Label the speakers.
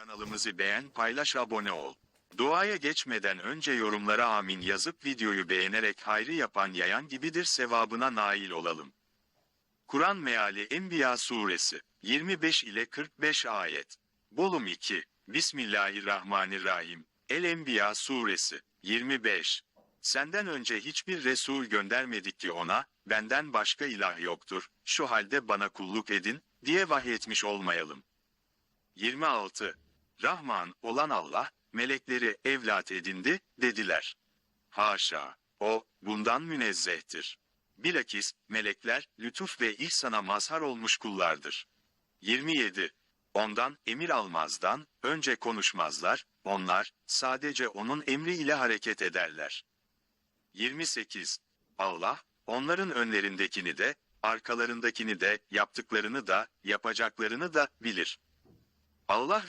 Speaker 1: Kanalımızı beğen, paylaş, abone ol. Duaya geçmeden önce yorumlara amin yazıp videoyu beğenerek hayrı yapan yayan gibidir sevabına nail olalım. Kur'an Meali Enbiya Suresi 25 ile 45 ayet. Bolum 2. Bismillahirrahmanirrahim. El Enbiya Suresi 25. Senden önce hiçbir Resul göndermedik ki ona, benden başka ilah yoktur, şu halde bana kulluk edin, diye vahyetmiş olmayalım. 26. Rahman olan Allah, melekleri evlat edindi, dediler. Haşa, o, bundan münezzehtir. Bilakis, melekler, lütuf ve ihsana mazhar olmuş kullardır. 27. Ondan emir almazdan, önce konuşmazlar, onlar, sadece onun emri ile hareket ederler. 28. Allah, onların önlerindekini de, arkalarındakini de, yaptıklarını da, yapacaklarını da bilir. Allah